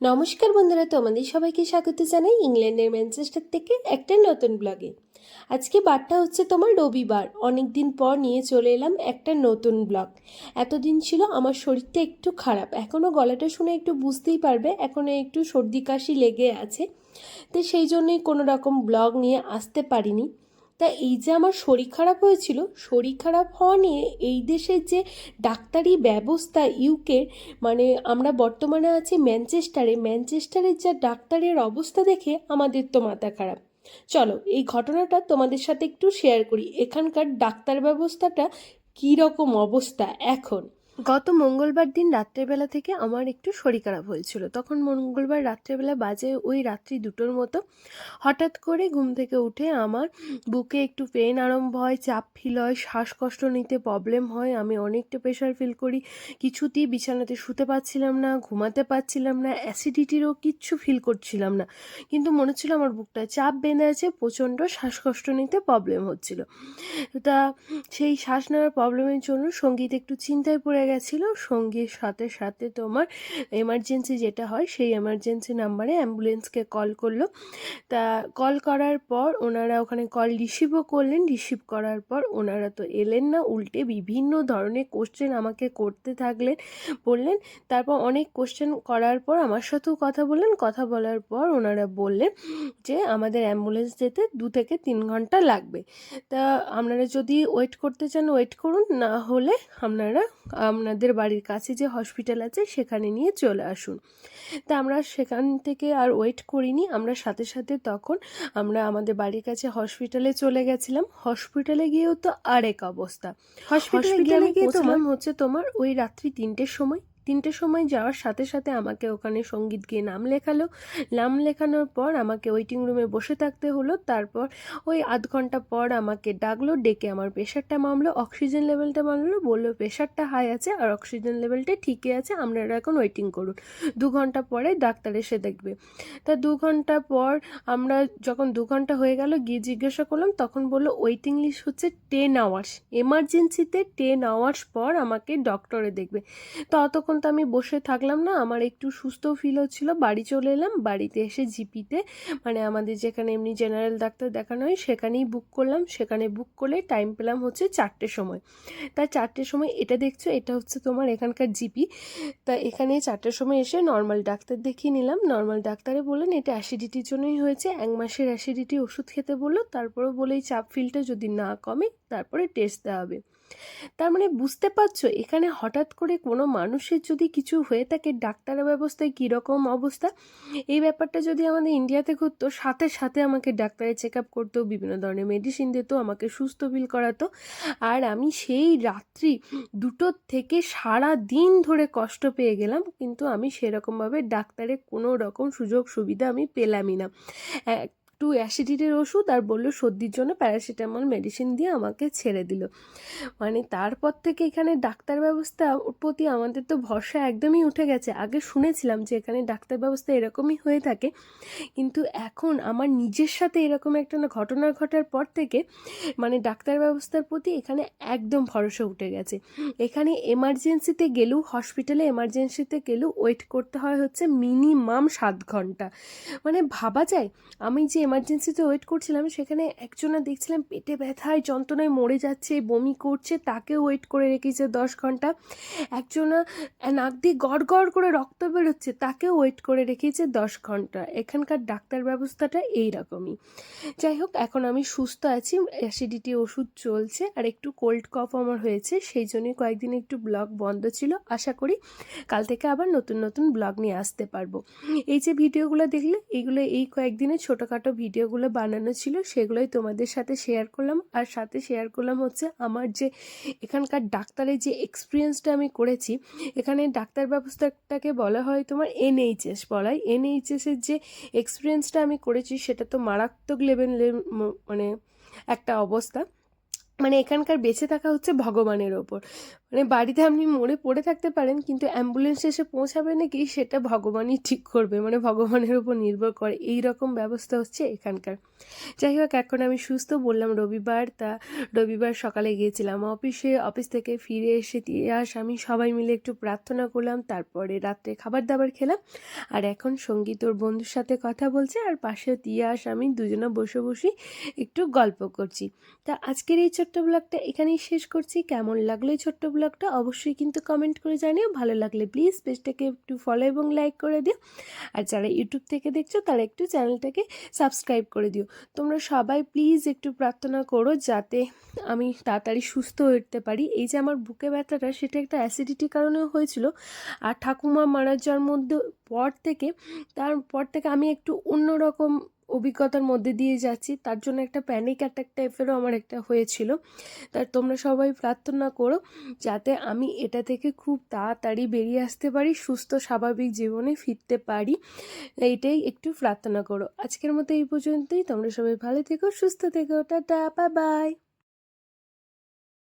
নমস্কার বন্ধুরা, তোমাদের সবাইকে স্বাগত জানাই ইংল্যান্ডের ম্যানচেস্টার থেকে একটা নতুন ব্লগে। আজকে বারটা হচ্ছে তোমার রবিবার অনেক দিন পর নিয়ে চলে এলাম একটা নতুন ব্লগ। এতদিন ছিল আমার শরীরটা একটু খারাপ এখনও গলাটা শুনে একটু বুঝতেই পারবে এখনও একটু সর্দি কাশি লেগে আছে। তো সেই জন্যই কোনো রকম ব্লগ নিয়ে আসতে পারিনি। তা এই যে আমার শরীর খারাপ হয়েছিল, শরীর খারাপ হওয়া নিয়ে এই দেশের যে ডাক্তারি ব্যবস্থা ইউকের মানে আমরা বর্তমানে আছি ম্যানচেস্টারে ম্যানচেস্টারের যা ডাক্তারের অবস্থা দেখে আমাদের তো মাথা খারাপ। চলো, এই ঘটনাটা তোমাদের সাথে একটু শেয়ার করি। এখানকার ডাক্তার ব্যবস্থাটা কী রকম অবস্থা এখন? গত মঙ্গলবার দিন রাত্রেবেলা থেকে আমার একটু শরীর খারাপ হয়েছিল। তখন মঙ্গলবার রাত্রেবেলা বাজে ওই রাত্রি দুটোর মতো হঠাৎ করে ঘুম থেকে উঠে আমার বুকে একটু পেন আরম্ভ হয়, চাপ ফিল হয়, শ্বাসকষ্ট নিতে প্রবলেম হয়, আমি অনেকটা প্রেশার ফিল করি, কিছুতেই বিছানাতে শুতে পারছিলাম না, ঘুমাতে পারছিলাম না অ্যাসিডিটিরও কিচ্ছু ফিল করছিলাম না। কিন্তু মনে হচ্ছিল আমার বুকটা চাপ বেঁধে আছে, প্রচণ্ড শ্বাসকষ্ট নিতে প্রবলেম হচ্ছিল। তা সেই শ্বাস নেওয়ার প্রবলেমের জন্য সংগীত একটু চিন্তায় পড়ে গেছিল, সঙ্গীর সাথে সাথে তোমার এমার্জেন্সি যেটা হয়, সেই এমার্জেন্সি নাম্বারে অ্যাম্বুলেন্সকে কল করল। তা কল করার পর ওনারা ওখানে কল রিসিভও করলেন রিসিভ করার পর ওনারা তো এলেন না, উল্টে বিভিন্ন ধরনের কোশ্চেন আমাকে করতে থাকলেন, বললেন। তারপর অনেক কোশ্চেন করার পর আমার সাথেও কথা বললেন, কথা বলার পর ওনারা বললেন যে আমাদের অ্যাম্বুলেন্স যেতে দু থেকে তিন ঘণ্টা লাগবে। তা আপনারা যদি ওয়েট করতে চান ওয়েট করুন, না হলে আপনারা আপনাদের বাড়ির কাছে যে হসপিটাল আছে সেখানে নিয়ে চলে আসুন। তা আমরা সেখান থেকে আর ওয়েট করিনি। আমরা সাথে সাথে তখন আমরা আমাদের বাড়ির কাছে হসপিটালে চলে গেছিলাম। হসপিটালে গিয়েও তো আরেক অবস্থা। হসপিটালে গিয়ে গিয়ে তোমার? হচ্ছে তোমার ওই রাত্রি তিনটের সময়। তিনটের সময় যাওয়ার সাথে সাথে আমাকে ওখানে সংগীত গিয়ে নাম লেখালো। নাম লেখানোর পর আমাকে ওয়েটিং রুমে বসে থাকতে হলো। তারপর ওই আধ ঘণ্টা পর আমাকে ডাকলো, ডেকে আমার প্রেশারটা মামলো অক্সিজেন লেভেলটা মামলো, বলল প্রেশারটা হাই আছে আর অক্সিজেন লেভেলটা ঠিকই আছে, আপনারা এখন ওয়েটিং করুন। দু ঘণ্টা পরে ডাক্তার এসে দেখবে। তা দু ঘণ্টা পর আমরা যখন দু ঘণ্টা হয়ে গেল, গিয়ে জিজ্ঞাসা করলাম, তখন বলল ওয়েটিং লিস্ট হচ্ছে টেন আওয়ার্স এমার্জেন্সিতে টেন আওয়ার্স পর আমাকে ডক্টরে দেখবে। তো অতক্ষণ তো আমি বসে থাকলাম না, আমার একটু সুস্থ ফিল হচ্ছিল। বাড়ি চলে এলাম, বাড়িতে এসে জিপিতে মানে আমাদের যেখানে এমনি জেনারেল ডাক্তার দেখানো হয়, সেখানেই বুক করলাম। সেখানে বুক করলে টাইম পেলাম হচ্ছে চারটের সময়। তা চারটের সময় এটা দেখছ, এটা হচ্ছে তোমার এখানকার জিপি। তা এখানে চারটের সময় এসে নর্মাল ডাক্তার দেখিয়ে নিলাম। নর্মাল ডাক্তারে বললেন, এটা অ্যাসিডিটির জন্যই হয়েছে। এক মাসের অ্যাসিডিটি ওষুধ খেতে বলল। তারপরেও বলে এই চাপ ফিলটা যদি না কমে, তারপরে টেস্ট দেওয়া হবে। তার মানে বুঝতে পারছ, এখানে হঠাৎ করে কোনো মানুষের যদি কিছু হয়ে থাকে, ডাক্তারের ব্যবস্থায় কীরকম অবস্থা? এই ব্যাপারটা যদি আমাদের ইন্ডিয়াতে ঘটতো, সাথে সাথে আমাকে ডাক্তারে চেক আপ করতো, বিভিন্ন ধরনের মেডিসিন দিত, আমাকে সুস্থ ফিল করাতো। আর আমি সেই রাত্রি দুটোর থেকে সারা দিন ধরে কষ্ট পেয়ে গেলাম, কিন্তু আমি সেরকমভাবে ডাক্তারের কোনো রকম সুযোগ সুবিধা আমি পেলামই না। একটু অ্যাসিডিটির ওষুধ আর বলল, সর্দির জন্য প্যারাসিটামল মেডিসিন দিয়ে আমাকে ছেড়ে দিল। মানে তারপর থেকে এখানে ডাক্তার ব্যবস্থা প্রতি আমাদের তো ভরসা একদমই উঠে গেছে। আগে শুনেছিলাম যে এখানে ডাক্তার ব্যবস্থা এরকমই হয়ে থাকে। কিন্তু এখন আমার নিজের সাথে এরকম একটা না ঘটনা ঘটার পর থেকে মানে ডাক্তার ব্যবস্থার প্রতি এখানে একদম ভরসা উঠে গেছে। এখানে এমার্জেন্সিতে গেলেও হসপিটালে এমার্জেন্সিতে গেলেও ওয়েট করতে হয় হচ্ছে মিনিমাম সাত ঘণ্টা। মানে ভাবা যায়, আমি যে এমার্জেন্সিতে ওয়েট করছিলাম, সেখানে একজনা দেখছিলাম, পেটে ব্যথায়, যন্ত্রণায় মরে যাচ্ছে, বমি করছে, তাকেও ওয়েট করে রেখেছে দশ ঘণ্টা। একজনা নাক দিয়ে গড় গড় করে রক্ত বেরোচ্ছে, তাকেও ওয়েট করে রেখেছে দশ ঘণ্টা। এখানকার ডাক্তার ব্যবস্থাটা এই রকমই যাই হোক, এখন আমি সুস্থ আছি অ্যাসিডিটি ওষুধ চলছে, আর একটু কোল্ড কফ আমার হয়েছে, সেই জন্যই কয়েকদিন একটু ব্লগ বন্ধ ছিল। আশা করি কাল থেকে আবার নতুন নতুন ব্লগ নিয়ে আসতে পারব। এই যে ভিডিওগুলো দেখলে এইগুলো এই কয়েকদিনে ছোটোখাটো ভিডিওগুলো বানানো ছিল, সেগুলোই তোমাদের সাথে শেয়ার করলাম। আর সাথে শেয়ার করলাম হচ্ছে আমার যে এখানকার ডাক্তারের যে এক্সপিরিয়েন্সটা আমি করেছি, এখানে ডাক্তার ব্যবস্থাটাকে বলা হয় তোমার এনএইচএস বলা হয়। এনএইচএসের যে এক্সপিরিয়েন্সটা আমি করেছি, সেটা তো মারাত্মক লেভেল মানে একটা অবস্থা। মানে এখানকার বেঁচে থাকা হচ্ছে ভগবানের ওপর। মানে বাড়িতে আপনি মরে পড়ে থাকতে পারেন, কিন্তু অ্যাম্বুলেন্স এসে পৌঁছাবে নাকি সেটা ভগবানই ঠিক করবে। মানে ভগবানের উপর নির্ভর করে এই রকম ব্যবস্থা হচ্ছে এখানকার। যাই হোক, এখন আমি সুস্থ বললাম, রবিবার তা রবিবার সকালে গিয়েছিলাম অফিসে। অফিস থেকে ফিরে এসে দিয়ে আস, আমি সবাই মিলে একটু প্রার্থনা করলাম, তারপরে রাত্রে খাবার দাবার খেলাম। আর এখন সংগীত ওর বন্ধুর সাথে কথা বলছে, আর পাশে দিয়ে আস, আমি দুজনে বসে বসে একটু গল্প করছি। তা আজকের এই ছোট্ট ব্লগটা এখানেই শেষ করছি। কেমন লাগল এই ছোট্ট ব্লগটা অবশ্যই কিন্তু কমেন্ট করে জানিও। ভালো লাগলে প্লিজ পেজটাকে একটু ফলো এবং লাইক করে দিও। আর যারা ইউটিউব থেকে দেখছ, তারা একটু চ্যানেলটাকে সাবস্ক্রাইব করে দিও। তোমরা সবাই প্লিজ একটু প্রার্থনা করো যাতে আমি তাড়াতাড়ি সুস্থ হয়ে উঠতে পারি। এই যে আমার বুকে ব্যথাটা, সেটা একটা অ্যাসিডিটির কারণেও হয়েছিল। আর ঠাকুমা মারা যাওয়ার মধ্যে, পর থেকে, তারপর থেকে আমি একটু অন্যরকম অভিজ্ঞতার মধ্যে দিয়ে যাচ্ছি, তার জন্য একটা প্যানিক অ্যাটাক টাইপেরও আমার একটা হয়েছিল। তা তোমরা সবাই প্রার্থনা করো যাতে আমি এটা থেকে খুব তাড়াতাড়ি বেরিয়ে আসতে পারি, সুস্থ, স্বাভাবিক জীবনে ফিরতে পারি। এইটাই একটু প্রার্থনা করো। আজকের মতো এই পর্যন্তই। তোমরা সবাই ভালো থেকো, সুস্থ থেকো। Tata bye bye